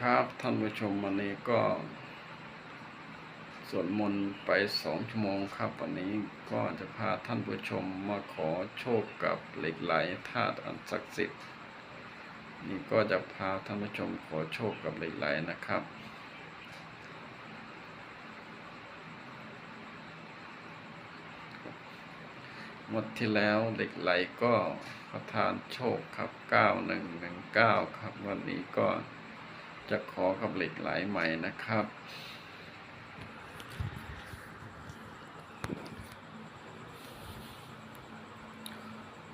ครับท่านผู้ชมวันนี้ก็สวดมนต์ไปสองชั่วโมงครับ วันนี้ก็จะพาท่านผู้ชมมาขอโชคกับเหล็กไหลธาตุอันศักดิ์สิทธิ์นี่ก็จะพาท่านผู้ชมขอโชคกับเหล็กไหลนะครับ หมดที่แล้วเหล็กไหลก็ประทานโชคครับ 9119 ครับ วันนี้ก็ จะขอกับเหล็กไหลใหม่นะครับ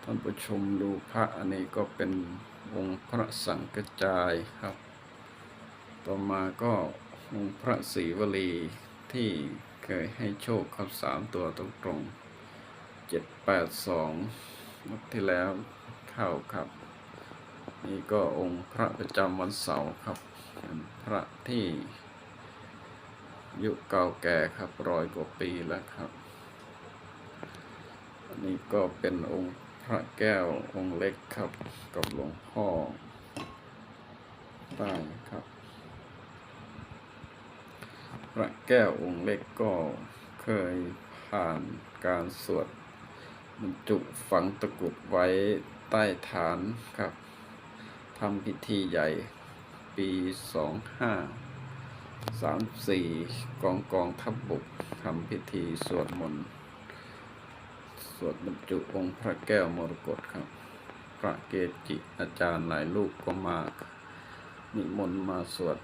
ท่านผู้ชมดูพระอันนี้ก็เป็นองค์พระสังกระจายครับ ต่อมาก็องค์พระศรีวลีที่เคยให้โชคครับสามตัวตรงๆเจ็ดแปดสองนัดที่แล้วเข้าครับ นี่ก็องค์พระประจำวันเสาร์ครับ เป็นพระที่ยุเก่าแก่ครับร้อยกว่าปีแล้วครับ อันนี้ก็เป็นองค์พระแก้วองค์เล็กครับ กับหลวงพ่อใต้ครับ พระแก้วองค์เล็กก็เคยผ่านการสวดบรรจุฝังตะกุดไว้ใต้ฐานครับทำพิธีใหญ่ ปีสองห้าสามสี่กองกองทัพบบกทำพิธีสวดมนต์ สวดบรรจุองค์พระแก้วมรกตครับ พระเกจิอาจารย์หลายลูกก็มานิมนต์มาสวด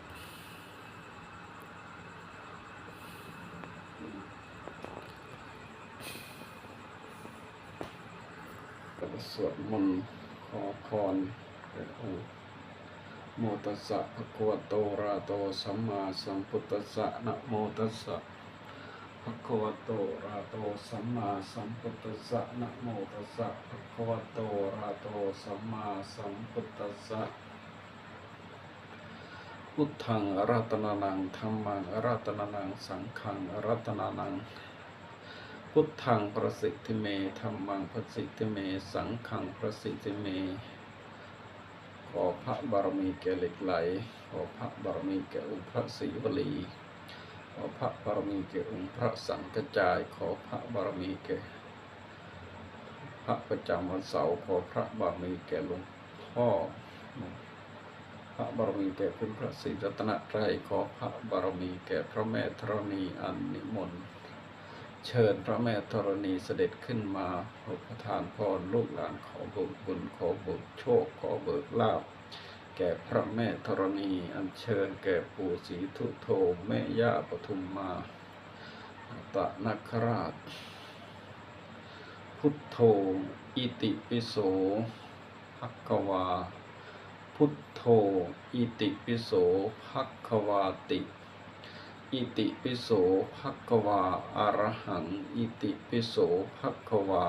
สวดมนต์ขอพรแด่องค์ โมตัสสะภะคะวะโตระโตสัมมาสัมพุทธัสสะนะโมตัสสะภะคะวะโตระโตสัมมาสัมพุทธัสสะนะโมตัสสะภะคะวะโตระโตสัมมาสัมพุทธัสสะพุทธังอรัตนานังธัมมังอรัตนานังสังฆังอรัตนานัง พุทธังประสิทธิเมธรรมังประสิทธิเม สังฆังประสิทธิเม อพระบารมีแก่เหล็กไหล ขอพระบารมีแก่องค์พระศรีวลี ขอพระบารมีแก่องค์พระสังกจาย ขอพระบารมีแก่พระประจำวันเสาร์ ขอพระบารมีแก่หลวงพ่อ พระบารมีแก่คุณพระศรีรัตนตรัยขอพระบารมีแก่พระแม่ธรณีอันนิมนต์ เชิญพระแม่ธรณีเสด็จขึ้นมาประทานพรลูกหลานขอเบิกบุญขอเบิกโชคขอเบิกลาภแก่พระแม่ธรณีอัญเชิญแก่ปู่ศรีทุโทแม่ย่าปทุมมาตะนัคราช พุทโธอิติปิโสภะคะวา พุทโธอิติปิโสภะคะวาติ อิติปิโสภะคะวาอะรหัง อิติปิโสภะคะวา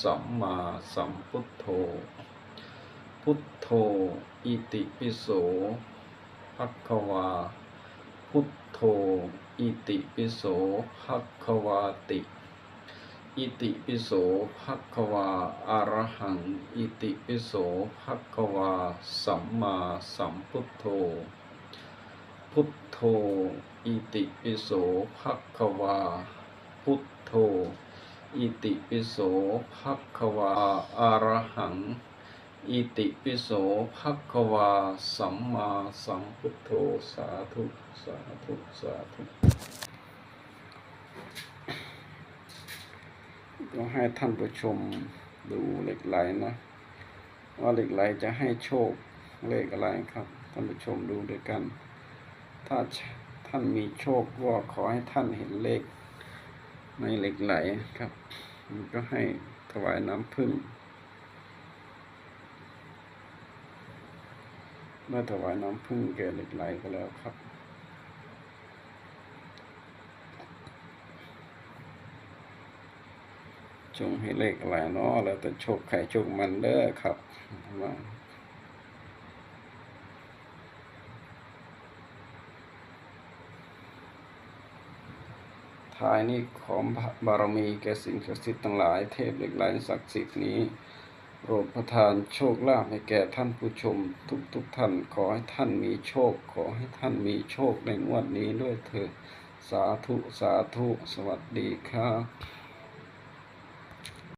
สัมมาสัมพุทโธ พุทโธ อิติปิโสภะคะวา พุทโธ อิติปิโสภะคะวาติ อิติปิโสภะคะวาอะรหัง อิติปิโสภะคะวา สัมมาสัมพุทโธ พุทโธ อิติปิโสภะคะวา พุทโธ อิติปิโสภะคะวาอะรหัง อิติปิโสภะคะวา สัมมาสัมพุทโธ สาธุ สาธุ สาธุ ก็ให้ท่านผู้ชมดูเหล็กไหลนะ ว่าเหล็กไหลจะให้โชคเลขอะไรครับ ท่านผู้ชมดูด้วยกัน ถ้า ท่านมีโชคก็ขอให้ท่านเห็นเลขในเหล็กไหลครับมันก็ให้ถวายน้ำพึ่งได้ถวายน้ำพึ่งแก่เหล็กไหลก็แล้วครับจงให้เลขอะไรเนาะแล้วแต่โชคใครโชคมันเด้อครับว่า ทายนี้ของบารมีแก่สิ่งศักดิ์สิทธิ์ทั้งหลายเทพเหล็กไหลศักดิ์สิทธิ์นี้โปรดประทานโชคลาภให้แก่ท่านผู้ชม ทุกทุกท่านขอให้ท่านมีโชค ขอให้ท่านมีโชคในงวดนี้ด้วยเถิดสาธุสาธุสวัสดีครับ